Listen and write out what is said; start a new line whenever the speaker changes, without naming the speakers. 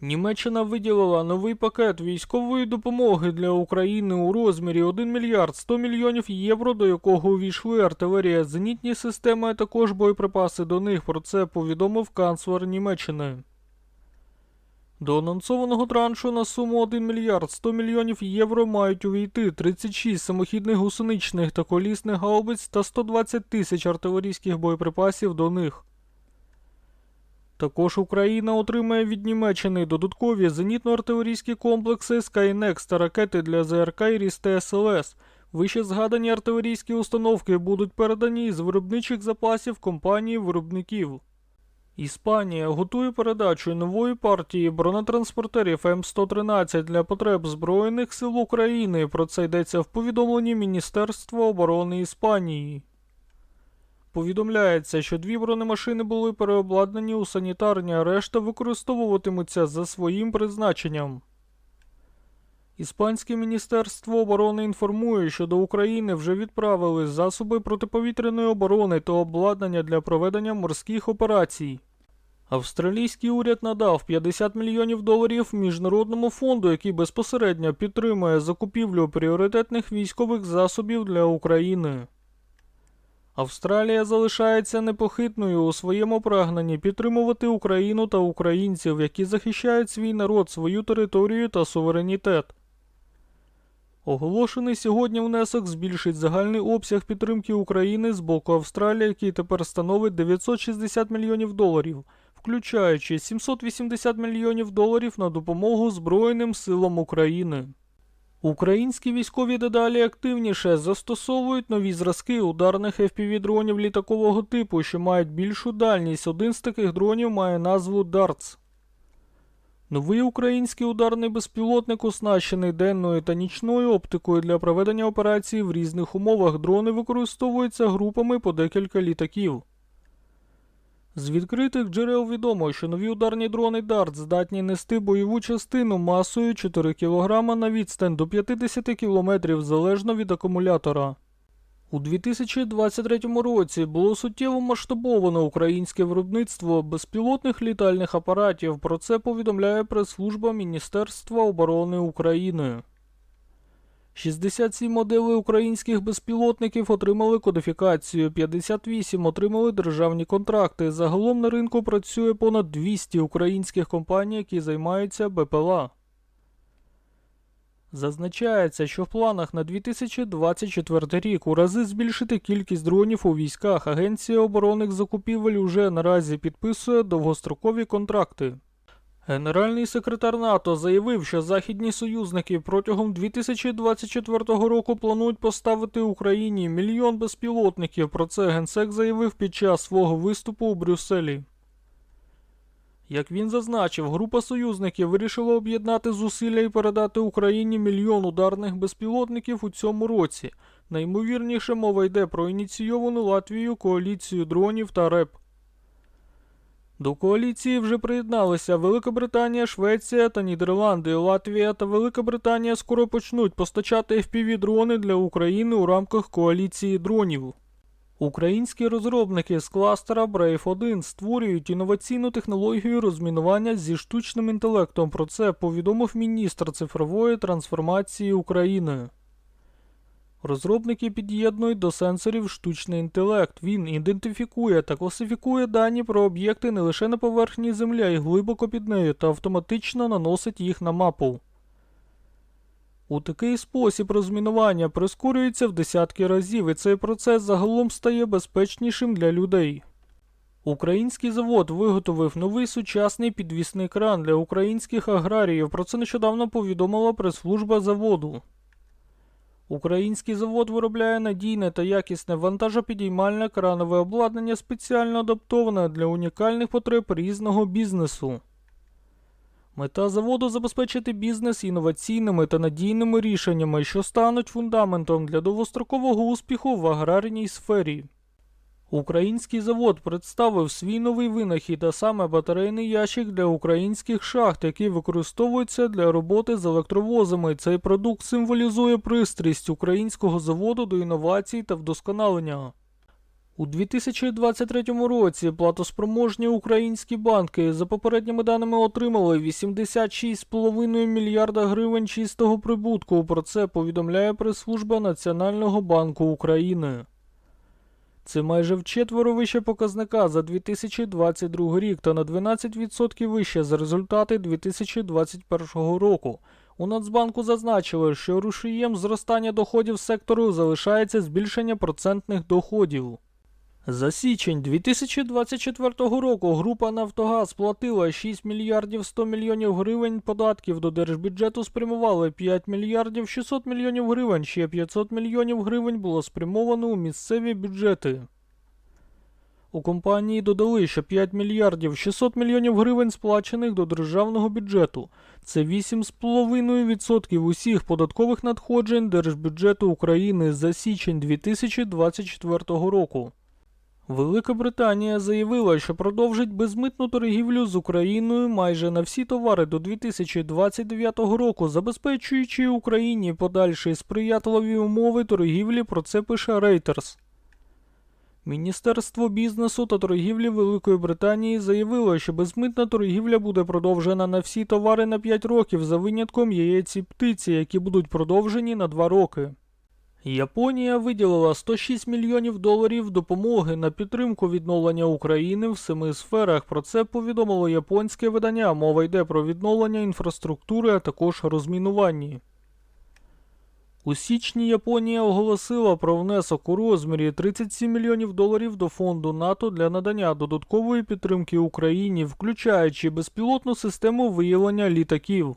Німеччина виділила новий пакет військової допомоги для України у розмірі 1 мільярд 100 мільйонів євро, до якого увійшли артилерія, зенітні системи, а також боєприпаси до них. Про це повідомив канцлер Німеччини. До анонсованого траншу на суму 1 мільярд 100 мільйонів євро мають увійти 36 самохідних гусеничних та колісних гаубиць та 120 тисяч артилерійських боєприпасів до них. Також Україна отримає від Німеччини додаткові зенітно-артилерійські комплекси Skynex та ракети для ЗРК і Рісте СЛС. Вище згадані артилерійські установки будуть передані з виробничих запасів компанії виробників. Іспанія готує передачу нової партії бронетранспортерів М113 для потреб Збройних сил України. Про це йдеться в повідомленні Міністерства оборони Іспанії. Повідомляється, що дві бронемашини були переобладнані у санітарні, а решта використовуватимуться за своїм призначенням. Іспанське міністерство оборони інформує, що до України вже відправили засоби протиповітряної оборони та обладнання для проведення морських операцій. Австралійський уряд надав 50 мільйонів доларів міжнародному фонду, який безпосередньо підтримує закупівлю пріоритетних військових засобів для України. Австралія залишається непохитною у своєму прагненні підтримувати Україну та українців, які захищають свій народ, свою територію та суверенітет. Оголошений сьогодні внесок збільшить загальний обсяг підтримки України з боку Австралії, який тепер становить 960 мільйонів доларів, включаючи 780 мільйонів доларів на допомогу Збройним силам України. Українські військові дедалі активніше застосовують нові зразки ударних FPV-дронів літакового типу, що мають більшу дальність. Один з таких дронів має назву DARTS. Новий український ударний безпілотник оснащений денною та нічною оптикою для проведення операцій в різних умовах. Дрони використовуються групами по декілька літаків. З відкритих джерел відомо, що нові ударні дрони DART здатні нести бойову частину масою 4 кг на відстань до 50 км залежно від акумулятора. У 2023 році було суттєво масштабовано українське виробництво безпілотних літальних апаратів. Про це повідомляє прес-служба Міністерства оборони України. 67 моделей українських безпілотників отримали кодифікацію, 58 отримали державні контракти. Загалом на ринку працює понад 200 українських компаній, які займаються БПЛА. Зазначається, що в планах на 2024 рік у рази збільшити кількість дронів у військах. Агенція оборонних закупівель уже наразі підписує довгострокові контракти. Генеральний секретар НАТО заявив, що західні союзники протягом 2024 року планують поставити Україні мільйон безпілотників. Про це генсек заявив під час свого виступу у Брюсселі. Як він зазначив, група союзників вирішила об'єднати зусилля і передати Україні мільйон ударних безпілотників у цьому році. Наймовірніше мова йде про ініційовану Латвією коаліцію дронів та РЕП. До коаліції вже приєдналися Велика Швеція та Нідерланди. Латвія та Велика Британія скоро почнуть постачати FPV-дрони для України у рамках коаліції дронів. Українські розробники з кластера Brave 1 створюють інноваційну технологію розмінування зі штучним інтелектом. Про це повідомив міністр цифрової трансформації України. Розробники під'єднують до сенсорів штучний інтелект. Він ідентифікує та класифікує дані про об'єкти не лише на поверхні Землі, а й глибоко під нею та автоматично наносить їх на мапу. У такий спосіб розмінування прискорюється в десятки разів, і цей процес загалом стає безпечнішим для людей. Український завод виготовив новий сучасний підвісний кран для українських аграріїв. Про це нещодавно повідомила прес-служба заводу. Український завод виробляє надійне та якісне вантажопідіймальне кранове обладнання, спеціально адаптоване для унікальних потреб різного бізнесу. Мета заводу забезпечити бізнес інноваційними та надійними рішеннями, що стануть фундаментом для довгострокового успіху в аграрній сфері. Український завод представив свій новий винахід, а саме батарейний ящик для українських шахт, який використовується для роботи з електровозами. Цей продукт символізує пристрість українського заводу до інновацій та вдосконалення. У 2023 році платоспроможні українські банки за попередніми даними отримали 86,5 мільярда гривень чистого прибутку. Про це повідомляє прес-служба Національного банку України. Це майже вчетверо вище показника за 2022 рік та на 12% вище за результати 2021 року. У Нацбанку зазначили, що рушієм зростання доходів сектору залишається збільшення процентних доходів. За січень 2024 року група Нафтогаз платила 6 мільярдів 100 мільйонів гривень податків до держбюджету спрямували 5 мільярдів 600 мільйонів гривень, ще 500 мільйонів гривень було спрямовано у місцеві бюджети. У компанії додали, що 5 мільярдів 600 мільйонів гривень сплачених до державного бюджету. Це 8,5% усіх податкових надходжень держбюджету України за січень 2024 року. Велика Британія заявила, що продовжить безмитну торгівлю з Україною майже на всі товари до 2029 року, забезпечуючи Україні подальші сприятливі умови торгівлі. Про це пише Reuters. Міністерство бізнесу та торгівлі Великої Британії заявило, що безмитна торгівля буде продовжена на всі товари на 5 років за винятком яєць і птиці, які будуть продовжені на 2 роки. Японія виділила 106 мільйонів доларів допомоги на підтримку відновлення України в семи сферах. Про це повідомило японське видання. Мова йде про відновлення інфраструктури, а також розмінування. У січні Японія оголосила про внесок у розмірі 37 мільйонів доларів до фонду НАТО для надання додаткової підтримки Україні, включаючи безпілотну систему виявлення літаків.